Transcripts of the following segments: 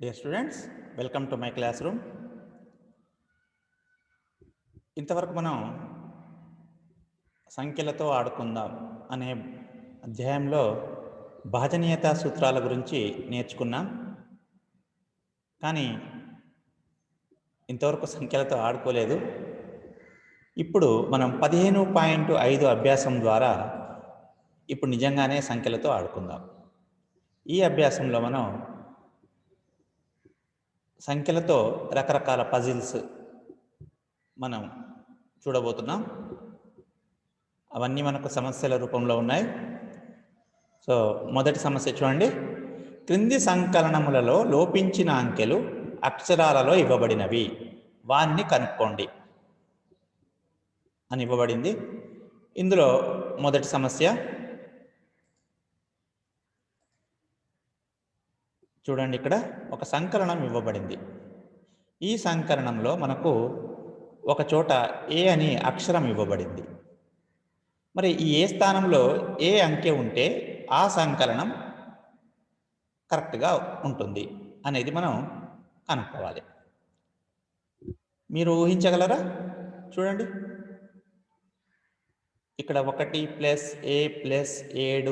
Dear students welcome to my classroom ఇంతవరకు మనం సంఖ్యలతో ఆడుకుందాం అనే అధ్యాయంలో భాజనీయత సూత్రాల గురించి నేర్చుకున్నాం. కానీ ఇంతవరకు సంఖ్యలతో ఆడుకోలేదు. ఇప్పుడు మనం పదిహేను పాయింట్ ఐదు అభ్యాసం ద్వారా ఇప్పుడు నిజంగానే సంఖ్యలతో ఆడుకుందాం. ఈ అభ్యాసంలో మనం సంఖ్యలతో రకరకాల పజిల్స్ మనం చూడబోతున్నాం. అవన్నీ మనకు సమస్యల రూపంలో ఉన్నాయి. సో మొదటి సమస్య చూడండి. క్రింది సంకలనములలో లోపించిన అంకెలు అక్షరాలలో ఇవ్వబడినవి. వాన్ని కనుక్కోండి. అని ఇవ్వబడింది. ఇందులో మొదటి సమస్య చూడండి ఇక్కడ ఒక సంకలనం ఇవ్వబడింది. ఈ సంకలనంలో మనకు ఒక చోట ఏ అని అక్షరం ఇవ్వబడింది. మరి ఈ ఏ స్థానంలో ఏ అంకె ఉంటే ఆ సంకలనం కరెక్ట్గా ఉంటుంది అనేది మనం కనుక్కోవాలి. మీరు ఊహించగలరా? చూడండి. ఇక్కడ ఒకటి ప్లస్ ఏ ప్లస్ ఏడు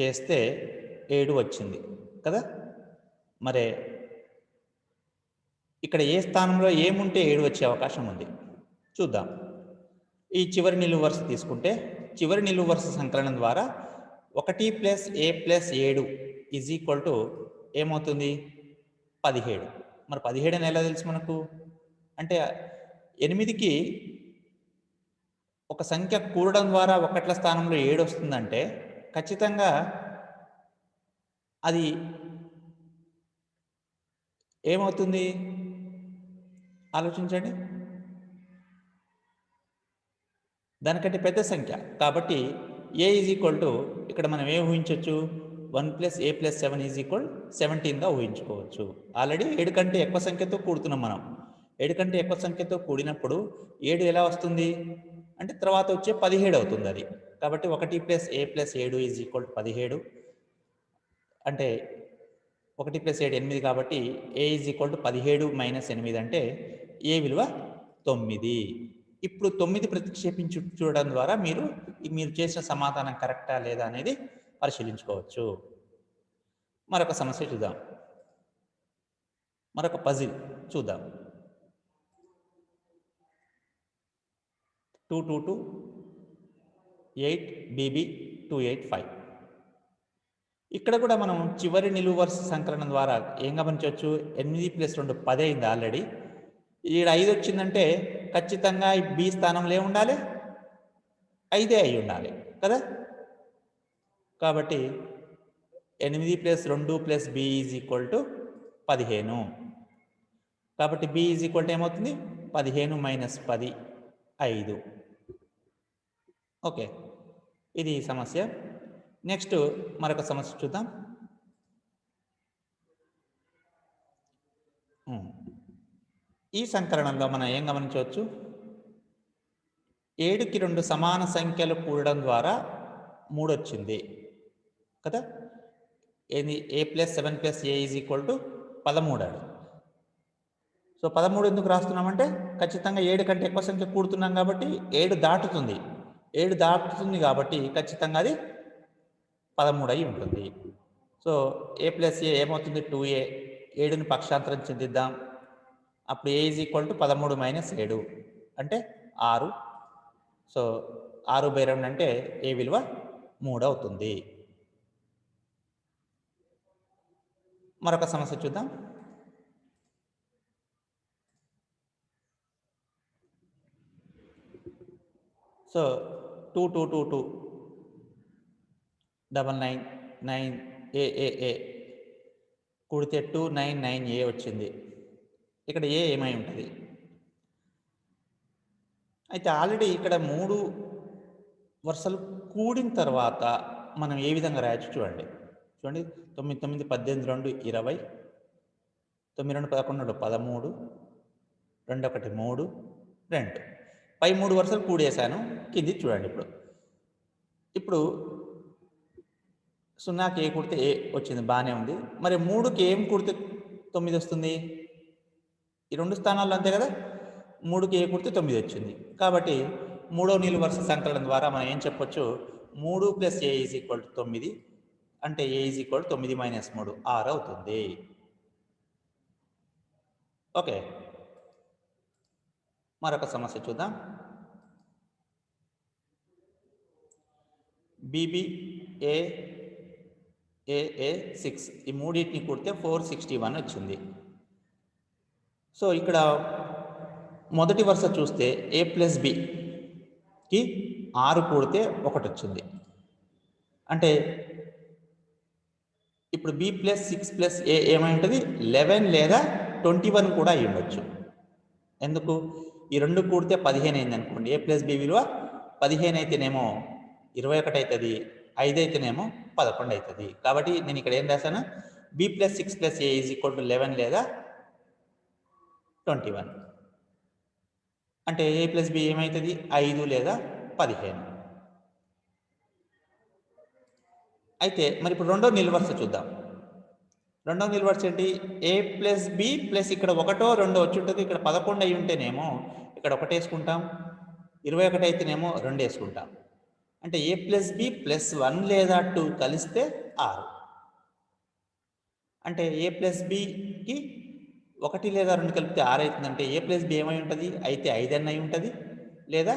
చేస్తే ఏడు వచ్చింది. కదా? మరి ఇక్కడ ఏ స్థానంలో ఏముంటే ఏడు వచ్చే అవకాశం ఉంది. చూద్దాం. ఈ చివరి నిలువు వరుస తీసుకుంటే చివరి నిలువు వరుస సంకలనం ద్వారా ఒకటి ప్లస్ ఏ ప్లస్ ఏడు ఈజ్ ఈక్వల్ టు ఏమవుతుంది? పదిహేడు. మరి పదిహేడు అని ఎలా తెలుసు మనకు? అంటే ఎనిమిదికి ఒక సంఖ్య కూడడం ద్వారా ఒకట్ల స్థానంలో ఏడు వస్తుందంటే ఖచ్చితంగా అది ఏమవుతుంది? ఆలోచించండి. దానికంటే పెద్ద సంఖ్య. కాబట్టి ఏ ఈజ్ ఈక్వల్ టు ఇక్కడ మనం ఏం ఊహించవచ్చు one plus A plus seven is equal సెవెంటీన్గా ఊహించుకోవచ్చు. ఆల్రెడీ ఏడు కంటే ఎక్కువ సంఖ్యతో కూడుతున్నాం మనం. ఏడు కంటే ఎక్కువ సంఖ్యతో కూడినప్పుడు ఏడు ఎలా వస్తుంది? అంటే తర్వాత వచ్చే పదిహేడు అవుతుంది అది. కాబట్టి ఒకటి ప్లస్ ఏ ప్లస్ ఏడు ఈజ్ ఈక్వల్ పదిహేడు. అంటే ఒకటి ప్లస్ ఏడు ఎనిమిది కాబట్టి ఏ ఈజ్ ఈక్వల్ టు పదిహేడు మైనస్ ఎనిమిది అంటే ఏ విలువ తొమ్మిది. ఇప్పుడు తొమ్మిది ప్రతిక్షేపించు చూడడం ద్వారా మీరు మీరు చేసిన సమాధానం కరెక్టా లేదా అనేది పరిశీలించుకోవచ్చు. మరొక సమస్య చూద్దాం. మరొక పజిల్ చూద్దాం. Two two two eight B B two eight five ఇక్కడ కూడా మనం చివరి నిలువు వరుస సంకలనం ద్వారా ఏం గమనించవచ్చు? ఎనిమిది ప్లస్ రెండు పది అయింది ఆల్రెడీ. ఈడ ఐదు వచ్చిందంటే ఖచ్చితంగా ఈ బి స్థానంలో ఏముండాలి ఐదే అయి ఉండాలి కదా? కాబట్టి ఎనిమిది ప్లస్ రెండు plus B is equal to పదిహేను. కాబట్టి బి ఈజ్ ఈక్వల్ టు ఏమవుతుంది? పదిహేను మైనస్ పది ఐదు. ఓకే. ఇది సమస్య. నెక్స్ట్ మరొక సమస్య చూద్దాం. Hmm. ఈ సంకలనంలో మనం ఏం గమనించవచ్చు? ఏడుకి రెండు సమాన సంఖ్యలు కూడడం ద్వారా మూడు వచ్చింది కదా? ఏది? A plus seven plus A is equal to పదమూడు ఆడు సో పదమూడు ఎందుకు రాస్తున్నామంటే ఖచ్చితంగా ఏడు కంటే ఎక్కువ సంఖ్య కూడుతున్నాం కాబట్టి ఏడు దాటుతుంది. ఏడు దాటుతుంది కాబట్టి ఖచ్చితంగా అది పదమూడు అయి ఉంటుంది. సో ఏ ప్లస్ ఏ ఏమవుతుంది? టూ ఏ ఏడుని పక్షాంతరం చెందిద్దాం. అప్పుడు ఏ ఈజ్ ఈక్వల్ టు పదమూడు మైనస్ ఏడు. అంటే ఆరు. సో ఆరు బై రెండు అంటే ఏ విలువ మూడు అవుతుంది. మరొక సమస్య చూద్దాం. So two two two two double nine nine A A A కుడితే టూ నైన్ నైన్ ఏ వచ్చింది. ఇక్కడ ఏ ఏమై ఉంటుంది? అయితే ఆల్రెడీ ఇక్కడ మూడు వరుసలు కూడిన తర్వాత మనం ఏ విధంగా రాయొచ్చు చూడండి. చూడండి తొమ్మిది తొమ్మిది పద్దెనిమిది రెండు ఇరవై తొమ్మిది రెండు పదకొండు రెండు పదమూడు రెండు ఒకటి మూడు రెండు. పై మూడు వరుసలు కూడేశాను. కింది చూడండి ఇప్పుడు. ఇప్పుడు సున్నాకి ఏ కుడితే ఏ వచ్చింది? బాగానే ఉంది. మరి మూడుకి ఏం కుడితే తొమ్మిది వస్తుంది? ఈ రెండు స్థానాల్లో అంతే కదా? మూడుకి ఏ కుడితే తొమ్మిది వచ్చింది. కాబట్టి మూడో నీళ్ళు వరుస సంకలనం ద్వారా మనం ఏం చెప్పొచ్చు? మూడు plus A is equal to తొమ్మిది అంటే ఏ ఈజ్ ఈక్వల్ తొమ్మిది మైనస్ మూడు. ఆరు అవుతుంది. ఓకే. మరొక సమస్య చూద్దాం. బీబీ ఏ ఏఏ సిక్స్ ఈ మూడింటిని కూడితే ఫోర్ సిక్స్టీ వన్ వచ్చింది. సో ఇక్కడ మొదటి వరుస చూస్తే ఏ ప్లస్ బికి ఆరు కూడితే ఒకటి వచ్చింది. అంటే ఇప్పుడు B plus six plus A ఏమై ఉంటుంది? లెవెన్ లేదా ట్వంటీ వన్ కూడా అయి ఉండొచ్చు. ఎందుకు? ఈ రెండు కూడితే పదిహేను అయింది అనుకోండి ఏ ప్లస్ బి విలువ పదిహేను అయితేనేమో ఇరవై ఒకటి అవుతుంది ఐదు అయితేనేమో పదకొండు అవుతుంది కాబట్టి నేను ఇక్కడ ఏం రాశాను? B plus six plus A is equal to eleven లేదా ట్వంటీ వన్ అంటే ఏ ప్లస్ బి ఏమవుతుంది ఐదు లేదా పదిహేను. అయితే మరి ఇప్పుడు రెండో నిలువరుస చూద్దాం. రెండో నిలువరుస ఏంటి? ఏ ప్లస్ బి ప్లస్ ఇక్కడ ఒకటో రెండో వచ్చి ఉంటుంది ఇక్కడ పదకొండు అయి ఉంటేనేమో ఇక్కడ ఒకటి వేసుకుంటాం ఇరవై ఒకటి అయితేనేమో రెండు వేసుకుంటాం అంటే A plus B plus one లేదా టూ కలిస్తే ఆరు. అంటే ఏ ప్లస్ బికి ఒకటి లేదా రెండు కలిపితే ఆరు అవుతుందంటే ఏ ప్లస్ బి ఏమై ఉంటుంది? అయితే ఐదు అయి ఉంటుంది. లేదా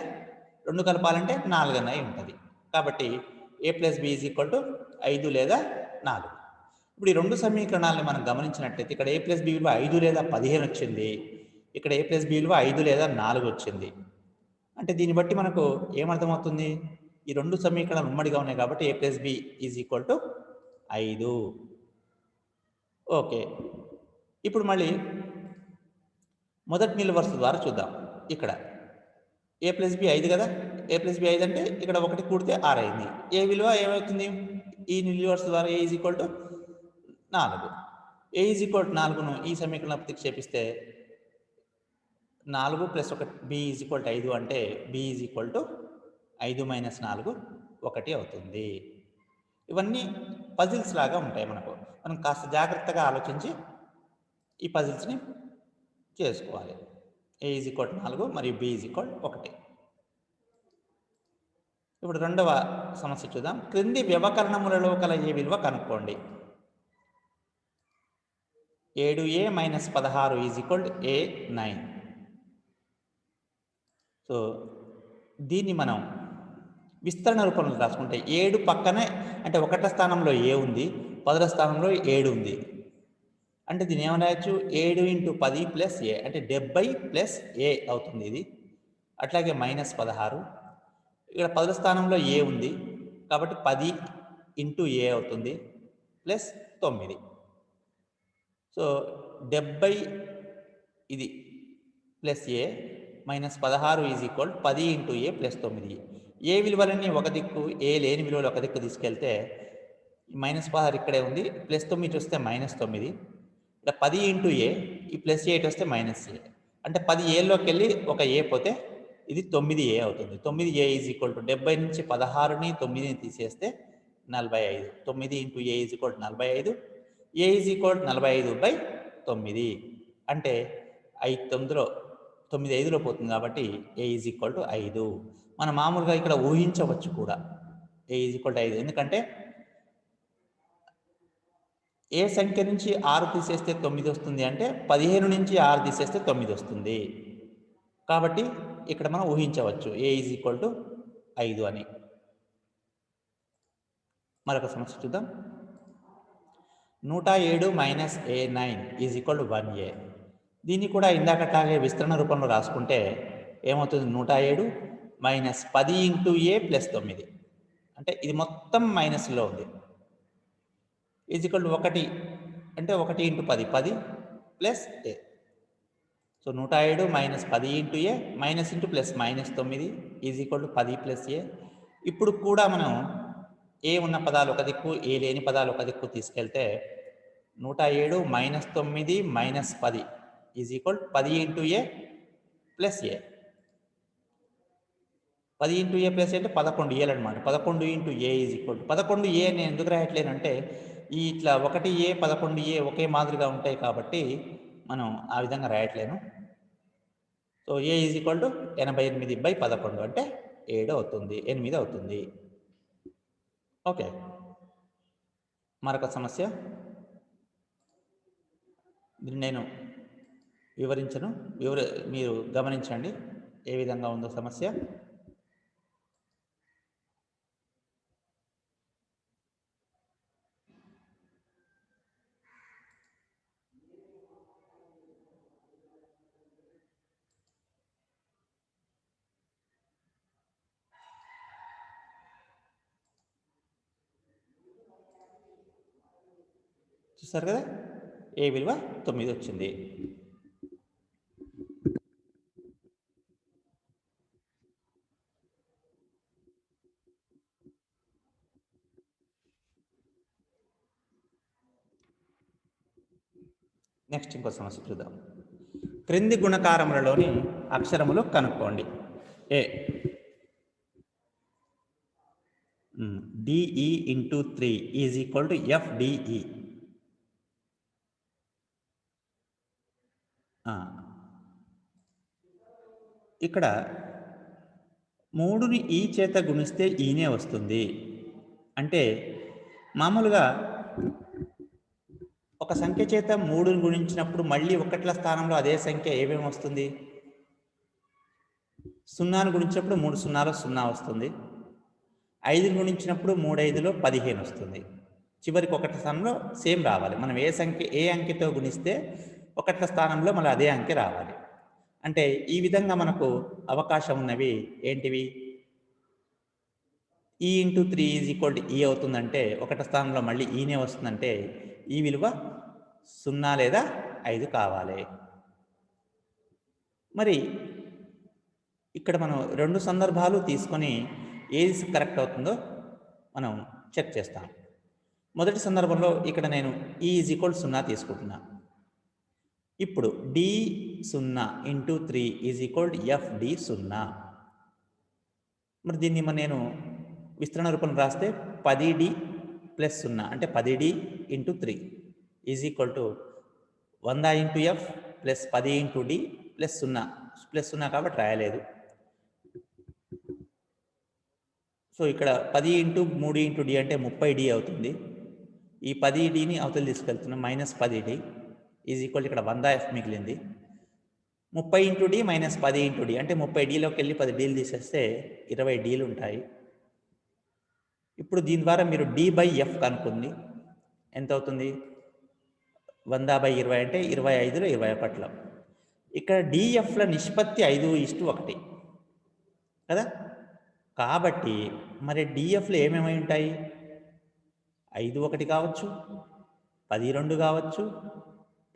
రెండు కలపాలంటే నాలుగు అయి ఉంటుంది. కాబట్టి A plus B is equal to ఐదు లేదా నాలుగు. ఇప్పుడు ఈ రెండు సమీకరణాలను మనం గమనించినట్లయితే ఇక్కడ ఏ ప్లస్ బి విలువ ఐదు లేదా పదిహేను వచ్చింది. ఇక్కడ ఏ ప్లస్ బి విలువ ఐదు లేదా నాలుగు వచ్చింది. అంటే దీన్ని బట్టి మనకు ఏమర్థమవుతుంది? ఈ రెండు సమీకరణాలు ఉమ్మడిగా ఉన్నాయి కాబట్టి A plus B is equal to ఐదు. ఓకే ఇప్పుడు మళ్ళీ మొదటి నిలువు వరుస ద్వారా చూద్దాం. ఇక్కడ ఏ ప్లస్ బి ఐదు కదా? ఏ ప్లస్ బి ఐదు అంటే ఇక్కడ ఒకటి కూడితే ఆరు అయింది. ఏ విలువ ఏమవుతుంది? ఈ నిలువు వరుస ద్వారా ఏ ఈజ్ ఈక్వల్ టు నాలుగు. ఏ ఈజ్ ఈక్వల్ టు నాలుగును ఈ సమీకరణం ప్రతిక్షేపిస్తే నాలుగు ప్లస్ ఒకటి బి ఈజ్ ఈక్వల్ టు ఐదు అంటే బి ఈజ్ ఈక్వల్ టు ఐదు మైనస్ నాలుగు ఒకటి అవుతుంది. ఇవన్నీ పజిల్స్ లాగా ఉంటాయి మనకు. మనం కాస్త జాగ్రత్తగా ఆలోచించి ఈ పజిల్స్ని చేసుకోవాలి. ఏ ఈజ్ ఈక్వల్ నాలుగు మరియు బి ఈజ్ ఈక్వల్ ఒకటి. ఇప్పుడు రెండవ సమస్య చూద్దాం. క్రింది వ్యవకరణములలో కల ఏ విలువ కనుక్కోండి. ఏడు ఏ మైనస్ పదహారు is equal A nine so దీన్ని మనం విస్తరణ రూపంలో రాసుకుంటే ఏడు పక్కనే అంటే ఒకట స్థానంలో ఏ ఉంది? పదవ స్థానంలో ఏడు ఉంది. అంటే దీని ఏమని రాయొచ్చు? ఏడు ఇంటూ పది ప్లస్ ఏ. అంటే డెబ్బై ప్లస్ ఏ అవుతుంది ఇది. అట్లాగే మైనస్ పదహారు. ఇక్కడ పదవ స్థానంలో ఏ ఉంది? కాబట్టి పది ఇంటూ ఏ అవుతుంది. ప్లస్ తొమ్మిది. సో డెబ్బై ఇది ప్లస్ ఏ మైనస్ పదహారు ఈజ్ ఈక్వల్ పది ఇంటూ ఏ ప్లస్ తొమ్మిది. ఏ విలువలన్నీ ఒక దిక్కు ఏ లేని విలువలు ఒక దిక్కు తీసుకెళ్తే మైనస్ పదహారు ఇక్కడే ఉంది ప్లస్ తొమ్మిది వస్తే మైనస్ తొమ్మిది ఇక్కడ పది ఇంటూ ఏ ఈ ప్లస్ ఎయిట్ వస్తే మైనస్ ఏ. అంటే పది ఏలోకి వెళ్ళి ఒక ఏ పోతే ఇది తొమ్మిది ఏ అవుతుంది. తొమ్మిది ఏ ఈజ్ ఈక్వల్ టు డెబ్బై నుంచి పదహారుని తొమ్మిదిని తీసేస్తే నలభై ఐదు. తొమ్మిది into A is equal to నలభై ఐదు. ఏ ఈజ్ ఈక్వల్ టు నలభై ఐదు బై తొమ్మిది. అంటే ఐదు తొమ్మిదిలో తొమ్మిది ఐదులో పోతుంది కాబట్టి ఏ ఈజ్ ఈక్వల్ టు ఐదు. మన మామూలుగా ఇక్కడ ఊహించవచ్చు కూడా. ఏ ఈజ్ ఈక్వల్ ఐదు. ఎందుకంటే ఏ సంఖ్య నుంచి ఆరు తీసేస్తే తొమ్మిది వస్తుంది అంటే పదిహేను నుంచి ఆరు తీసేస్తే తొమ్మిది వస్తుంది. కాబట్టి ఇక్కడ మనం ఊహించవచ్చు. ఏ ఈజ్ ఈక్వల్ టు ఐదు అని. మరొక సమస్య చూద్దాం. నూట ఏడు minus A nine is equal to one A దీన్ని కూడా ఇందాకట్లాగే విస్తరణ రూపంలో రాసుకుంటే ఏమవుతుంది? నూట ఏడు మైనస్ పది ఇంటూ ఏ ప్లస్ తొమ్మిది. అంటే ఇది మొత్తం మైనస్లో ఉంది. ఈజ్ ఈక్వల్ ఒకటి అంటే ఒకటి ఇంటూ పది పది ప్లస్ ఏ సో నూట ఏడు మైనస్ పది into A minus into plus minus తొమ్మిది ఈజ్ ఈక్వల్ టు పది ప్లస్ ఏ ఇప్పుడు కూడా మనం ఏ ఉన్న పదాలు ఒక దిక్కు ఏ లేని పదాలు ఒక దిక్కు తీసుకెళ్తే నూట ఏడు మైనస్ తొమ్మిది మైనస్ పది ఈజ్ ఈక్వల్ పది ఇంటూ ఏ ప్లస్ ఏ పది ఇంటూ ఏ ప్లస్ అంటే పదకొండు ఏలు అనమాట పదకొండు ఇంటూ ఏ ఈజ్ ఈక్వల్ పదకొండు ఏ నేను ఎందుకు రాయట్లేనంటే ఈ ఇట్లా ఒకటి ఏ పదకొండు ఏ ఒకే మాదిరిగా ఉంటాయి కాబట్టి మనం ఆ విధంగా రాయట్లేను. So A is equal to ఎనభై ఎనిమిది బై పదకొండు అంటే ఏడు అవుతుంది ఎనిమిది అవుతుంది. ఓకే. మరొక సమస్య. దీన్ని నేను వివరించను. వివర మీరు గమనించండి ఏ విధంగా ఉందో సమస్య. చూసారు కదా? ఏ విలువ? తొమ్మిది వచ్చింది. నెక్స్ట్ ఇంకో సమస్య చూద్దాం. క్రింది గుణకారములలోని అక్షరములు కనుక్కోండి. A? D E into three is equal to F D E ఇక్కడ మూడుని ఈ చేత గుణిస్తే ఈనే వస్తుంది. అంటే మామూలుగా ఒక సంఖ్య చేత మూడుని గుణించినప్పుడు మళ్ళీ ఒకట్ల స్థానంలో అదే సంఖ్య ఏమేమి వస్తుంది? సున్నాను గుణించినప్పుడు మూడు సున్నాలో సున్నా వస్తుంది. ఐదుని గుణించినప్పుడు మూడు ఐదులో పదిహేను వస్తుంది. చివరికి ఒకటి స్థానంలో సేమ్ రావాలి. మనం ఏ సంఖ్య ఏ అంకెతో గుణిస్తే ఒకట్ల స్థానంలో మళ్ళీ అదే అంకె రావాలి. అంటే ఈ విధంగా మనకు అవకాశం ఉన్నవి ఏంటివి? E into three is equal to E అవుతుందంటే ఒకటి స్థానంలో మళ్ళీ e ఈనే వస్తుందంటే ఈ విలువ సున్నా లేదా ఐదు కావాలి. మరి ఇక్కడ మనం రెండు సందర్భాలు తీసుకొని ఏది కరెక్ట్ అవుతుందో మనం చెక్ చేస్తాం. మొదటి సందర్భంలో ఇక్కడ నేను ఈ ఈజ్ ఈక్వల్ సున్నా తీసుకుంటున్నాను ఇప్పుడు డి సున్నా into three is equal F D సున్నా. మరి దీన్ని నేను విస్తరణ రూపంలో రాస్తే పది డి ప్లస్ సున్నా అంటే పది D into three is equal to వంద ఇంటూ ఎఫ్ ప్లస్ పది ఇంటూ డి ప్లస్ సున్నా. ప్లస్ సున్నా కాబట్టి రాయలేదు. సో ఇక్కడ పది ఇంటూ మూడు ఇంటూ డి అంటే ముప్పై డి అవుతుంది. ఈ పది డిని అవతల తీసుకెళ్తున్నాం మైనస్ పది డి ఈజ్ ఈక్వల్ ఇక్కడ వంద ఎఫ్ మిగిలింది. ముప్పై ఇంటూ డి మైనస్ పది ఇంటూ డి అంటే ముప్పై డీలోకి వెళ్ళి పది డీలు తీసేస్తే ఇరవై డీలు ఉంటాయి. ఇప్పుడు దీని ద్వారా మీరు డి బై ఎఫ్ కనుక్కుంది. ఎంత అవుతుంది? వంద బై ఇరవై అంటే ఇరవై ఐదులో ఇరవై ఒకటిలో ఇక్కడ డిఎఫ్ల నిష్పత్తి ఐదు ఇష్టు ఒకటి. కదా? కాబట్టి మరి డిఎఫ్లు ఏమేమై ఉంటాయి? ఐదు ఒకటి కావచ్చు పది రెండు కావచ్చు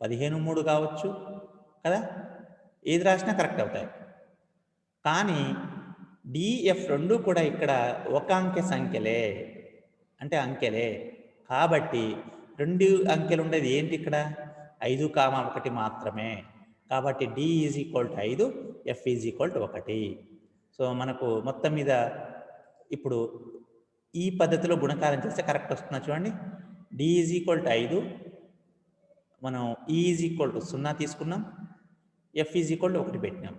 పదిహేను మూడు కావచ్చు కదా? ఏది రాసినా కరెక్ట్ అవుతాయి. కానీ డిఎఫ్ రెండు కూడా ఇక్కడ ఒక అంకె సంఖ్యలే అంటే అంకెలే. కాబట్టి రెండు అంకెలు ఉండేది ఏంటి ఇక్కడ? ఐదు కామా ఒకటి మాత్రమే. కాబట్టి డి ఈజ్ ఈక్వల్ టు ఐదు ఎఫ్ ఈజ్ ఈక్వల్ టు ఒకటి. సో మనకు మొత్తం మీద ఇప్పుడు ఈ పద్ధతిలో గుణకారం చేస్తే కరెక్ట్ వస్తున్నా చూడండి. డి ఈజ్ ఈక్వల్ టు ఐదు మనం ఈజ్ ఈక్వల్ టు సున్నా తీసుకున్నాం ఎఫ్ ఈజ్ ఈక్వల్ టు ఒకటి పెట్టినాం.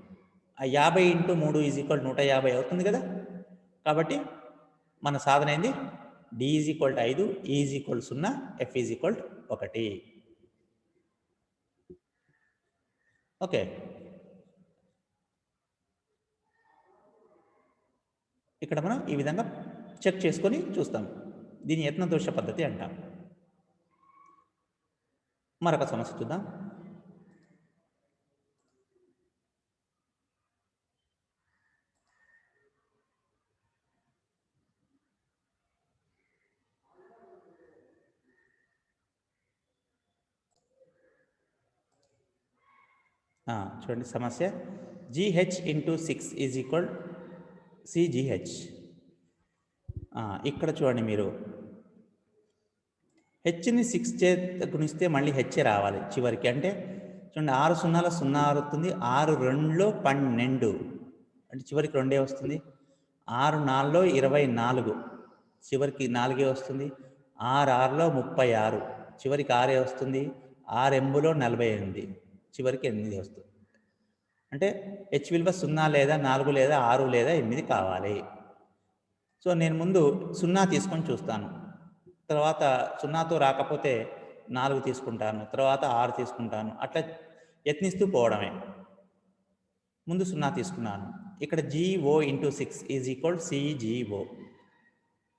ఆ యాభై ఇంటూ మూడు ఈజ్ ఈక్వల్ నూట యాభై అవుతుంది కదా? కాబట్టి మన సాధన ఏంది? డి ఈజ్ ఈక్వల్ టు ఐదు e ఈజ్ ఈక్వల్ సున్నా ఎఫ్ ఈజ్ ఈక్వల్ ఒకటి. ఓకే. ఇక్కడ మనం ఈ విధంగా చెక్ చేసుకొని చూస్తాం. దీని యత్న దోష పద్ధతి అంటాం. మరొక సమస్య చూద్దాం. చూడండి సమస్య. G H into six is equal C G H ఇక్కడ చూడండి మీరు. హెచ్ని సిక్స్ చే గుణిస్తే మళ్ళీ హెచ్ రావాలి చివరికి. అంటే చూడండి ఆరు సున్నాల సున్నా ఆరు వస్తుంది ఆరు రెండులో పన్నెండు. అంటే చివరికి రెండే వస్తుంది. ఆరు నాలుగులో ఇరవై నాలుగు. చివరికి నాలుగే వస్తుంది. ఆరు ఆరులో ముప్పై ఆరు. చివరికి ఆరే వస్తుంది. ఆరు ఎంబులో నలభై ఎనిమిది. చివరికి ఎనిమిది వస్తుంది. అంటే హెచ్ విలువ సున్నా లేదా నాలుగు లేదా ఆరు లేదా ఎనిమిది కావాలి. సో నేను ముందు సున్నా తీసుకొని చూస్తాను. తర్వాత సున్నాతో రాకపోతే నాలుగు తీసుకుంటాను తర్వాత ఆరు తీసుకుంటాను. అట్లా యత్నిస్తూ పోవడమే. ముందు సున్నా తీసుకున్నాను. ఇక్కడ G O into six is equal C G O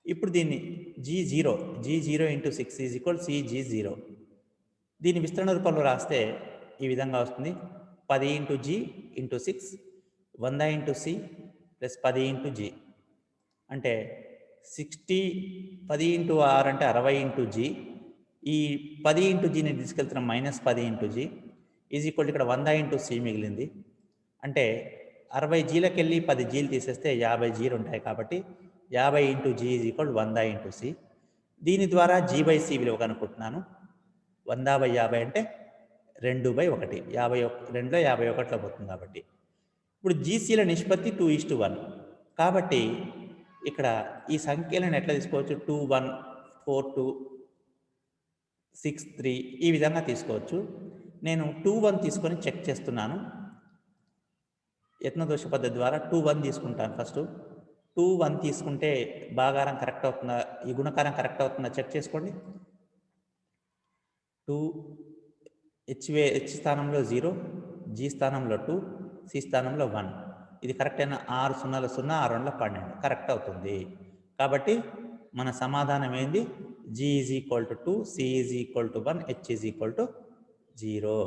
ఇప్పుడు దీన్ని G zero G zero into six is equal C G zero దీని విస్తరణ రూపంలో రాస్తే ఈ విధంగా వస్తుంది. పది ఇంటూ జీ ఇంటూ సిక్స్ వంద ఇంటూ సి ప్లస్ పది ఇంటూ జీ అంటే సిక్స్టీ పది ఇంటూ ఆర్ అంటే అరవై ఇంటూ జీ. ఈ పది ఇంటూ జీని తీసుకెళ్తున్న మైనస్ పది ఇంటూ జీ ఈజ్ ఈక్వల్ ఇక్కడ వంద ఇంటూ సి మిగిలింది. అంటే అరవై జీలకు వెళ్ళి పది జీలు తీసేస్తే యాభై జీలు ఉంటాయి కాబట్టి యాభై ఇంటూ జీ ఈజ్ ఈక్వల్ వంద ఇంటూ సి. దీని ద్వారా జీ బై సి విలువ కనుక్కుంటున్నాను. వంద బై యాభై అంటే రెండు బై ఒకటి. యాభై ఒక రెండులో యాభై ఒకటిలో పోతుంది కాబట్టి. ఇప్పుడు జీసీల నిష్పత్తి టూ ఈస్ టు వన్ కాబట్టి ఇక్కడ ఈ సంఖ్యలను ఎట్లా తీసుకోవచ్చు? Two one four two six three ఈ విధంగా తీసుకోవచ్చు. నేను టూ వన్ తీసుకొని చెక్ చేస్తున్నాను. యత్నదోష పద్ధతి ద్వారా టూ వన్ తీసుకుంటాను ఫస్ట్ టూ వన్ తీసుకుంటే భాగారం కరెక్ట్ అవుతుందా? ఈ గుణకారం కరెక్ట్ అవుతుందా? చెక్ చేసుకోండి. టూ హెచ్వే హెచ్ స్థానంలో జీరో జీ స్థానంలో టూ సి స్థానంలో వన్ ఇది కరెక్ట్ అయిన ఆరు సున్నాల సున్నా ఆరు రెండుల పన్నెండు. కరెక్ట్ అవుతుంది. కాబట్టి మన సమాధానం ఏంది? G is equal to two C is equal to one H is equal to zero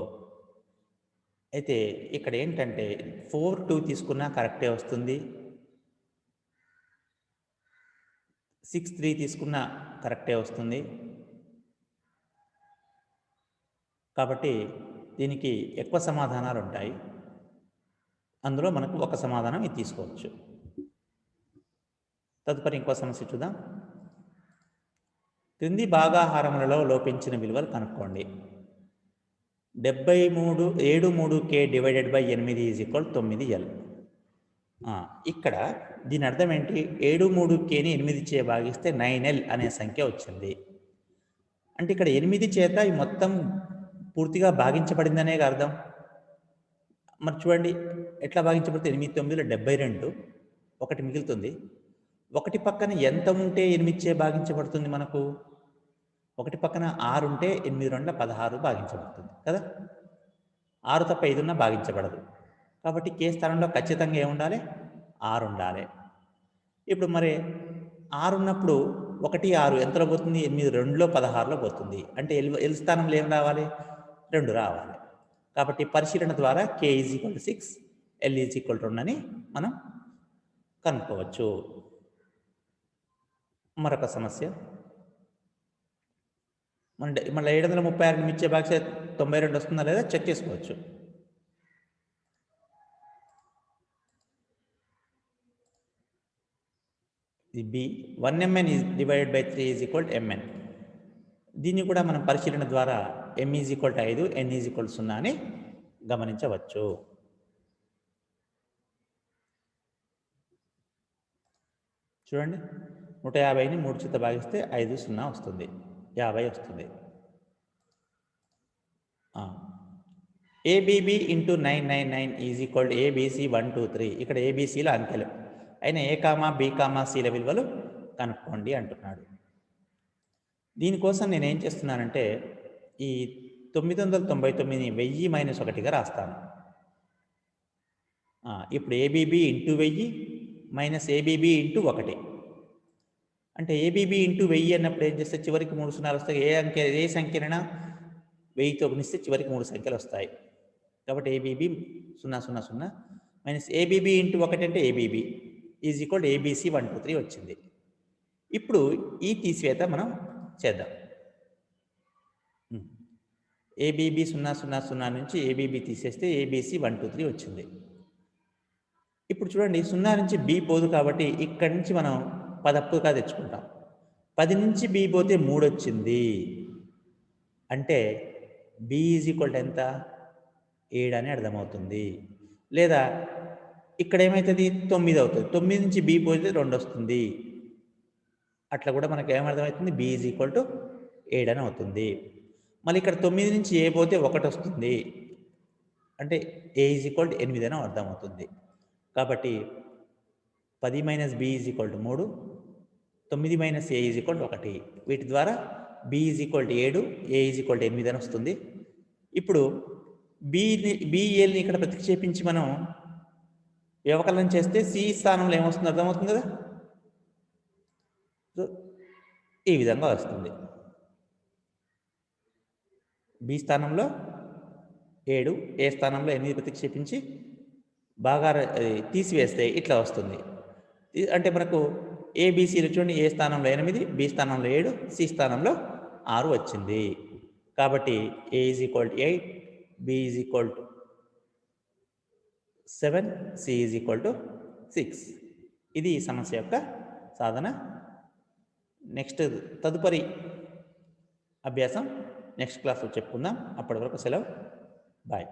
అయితే ఇక్కడ ఏంటంటే ఫోర్ టూ తీసుకున్నా కరెక్టే వస్తుంది. సిక్స్ త్రీ తీసుకున్నా కరెక్టే వస్తుంది. కాబట్టి దీనికి ఎక్కువ సమాధానాలు ఉంటాయి. అందులో మనకు ఒక సమాధానం ఇది తీసుకోవచ్చు. తదుపరి ఇంకో సమస్య చూద్దాం. క్రింది భాగాహారములలో లోపించిన విలువలు కనుక్కోండి. డెబ్బై మూడు ఏడు మూడు కే డివైడెడ్ బై ఎనిమిది ఈజ్ ఈక్వల్ తొమ్మిది ఎల్. ఇక్కడ దీని అర్థం ఏంటి? ఏడు మూడు కేని ఎనిమిది చే భాగిస్తే నైన్ ఎల్ అనే సంఖ్య వచ్చింది. అంటే ఇక్కడ ఎనిమిది చేత ఈ మొత్తం పూర్తిగా భాగించబడిందనే అర్థం. మరి చూడండి ఎట్లా భాగించబడితే ఎనిమిది తొమ్మిదిలో డెబ్బై రెండు ఒకటి మిగులుతుంది. ఒకటి పక్కన ఎంత ఉంటే ఎనిమిదిచే భాగించబడుతుంది మనకు? ఒకటి పక్కన ఆరు ఉంటే ఎనిమిది రెండుల పదహారు భాగించబడుతుంది కదా? ఆరు తప్ప ఐదున్న భాగించబడదు. కాబట్టి కే స్థానంలో ఖచ్చితంగా ఏముండాలి ఆరు ఉండాలి. ఇప్పుడు మరి ఆరు ఉన్నప్పుడు ఒకటి ఆరు ఎంతలో పోతుంది? ఎనిమిది రెండులో పదహారులో పోతుంది. అంటే ఎల్ ఎల్ స్థానంలో ఏం రావాలి? రెండు రావాలి. కాబట్టి పరిశీలన ద్వారా K is equal to six L is equal to రెండు అని మనం కనుక్కోవచ్చు. మరొక సమస్య. మన మళ్ళీ ఏడు వందల ముప్పై ఆరు ఇచ్చే బాక్స్ తొంభై రెండు వస్తుందా లేదా చెక్ చేసుకోవచ్చు. B one M N is divided by three is equal M N దీన్ని కూడా మనం పరిశీలన ద్వారా ఎం ఈజ్ ఈక్వల్ టు ఐదు ఎన్ ఈజ్ ఈక్వల్ సున్నా అని గమనించవచ్చు. చూడండి నూట యాభైని మూడు చేత భాగిస్తే ఐదు సున్నా వస్తుంది. యాభై వస్తుంది. A B B into nine nine nine is equal A B C one two three ఇక్కడ ఏబీసీల అంకెలు. అయినా ఏ కామా బి కామా సీల విలువలు కనుక్కోండి అంటున్నాడు. దీనికోసం నేను ఏం చేస్తున్నానంటే ఈ తొమ్మిది వందల తొంభై తొమ్మిది వెయ్యి మైనస్ ఒకటిగా రాస్తాను. ఇప్పుడు ఏబీబీ ఇంటూ వెయ్యి మైనస్ ఏబీబీ ఇంటూ ఒకటి. అంటే ఏబీబీ ఇంటూ వెయ్యి అన్నప్పుడు ఏం చేస్తే చివరికి మూడు సున్నాలు వస్తాయి. ఏ అంకె ఏ సంఖ్యనైనా వెయ్యితో గుణిస్తే చివరికి మూడు సంఖ్యలు వస్తాయి. కాబట్టి ఏబీబీ సున్నా సున్నా సున్నా మైనస్ ఏబీబీ ఇంటూ ఒకటి అంటే ABB is equal ABC one two three వచ్చింది. ఇప్పుడు ఈ తీసివేత మనం చేద్దాం. ఏబీబీ సున్నా సున్నా సున్నా నుంచి ఏబీబీ తీసేస్తే ఏబీసీ వన్ టూ త్రీ వచ్చింది. ఇప్పుడు చూడండి సున్నా నుంచి బి పోదు కాబట్టి ఇక్కడి నుంచి మనం పదప్పుగా తెచ్చుకుంటాం. పది నుంచి బి పోతే మూడు వచ్చింది. అంటే బి ఈజ్ ఈక్వల్ టు ఎంత? ఏడు అని అర్థమవుతుంది. లేదా ఇక్కడ ఏమవుతుంది తొమ్మిది అవుతుంది. తొమ్మిది నుంచి బి పోతే రెండు వస్తుంది. అట్లా కూడా మనకు ఏమర్థమవుతుంది? బి ఈజ్ ఈక్వల్ టు ఏడు అని అవుతుంది. మళ్ళీ ఇక్కడ తొమ్మిది నుంచి ఏ పోతే ఒకటి వస్తుంది. అంటే ఏ ఈజ్ ఈక్వల్ టు ఎనిమిది అని అర్థమవుతుంది. కాబట్టి పది minus B is equal to మూడు తొమ్మిది minus A is equal to ఒకటి. వీటి ద్వారా బి ఈజ్ ఈక్వల్ టు ఏడు ఏ ఈజ్ ఈక్వల్ టు ఎనిమిది అని వస్తుంది. ఇప్పుడు బిని బిఏల్ని ఇక్కడ ప్రతిక్షేపించి మనం వ్యవకలనం చేస్తే సి స్థానంలో ఏమొస్తుంది? అర్థమవుతుంది కదా? సో ఈ విధంగా వస్తుంది. బి స్థానంలో ఏడు ఏ స్థానంలో ఎనిమిది ప్రతిక్షేపించి బాగా ర- తీసివేస్తే ఇట్లా వస్తుంది. అంటే మనకు ఏబిసిలు చూడండి ఏ స్థానంలో ఎనిమిది బి స్థానంలో ఏడు సి స్థానంలో ఆరు వచ్చింది. కాబట్టి A is equal to eight B is equal to seven C is equal to six. ఇది ఈ సమస్య యొక్క సాధన. నెక్స్ట్ తదుపరి అభ్యాసం నెక్స్ట్ క్లాస్లో చెప్పుకుందాం అప్పటి వరకు సెలవు బాయ్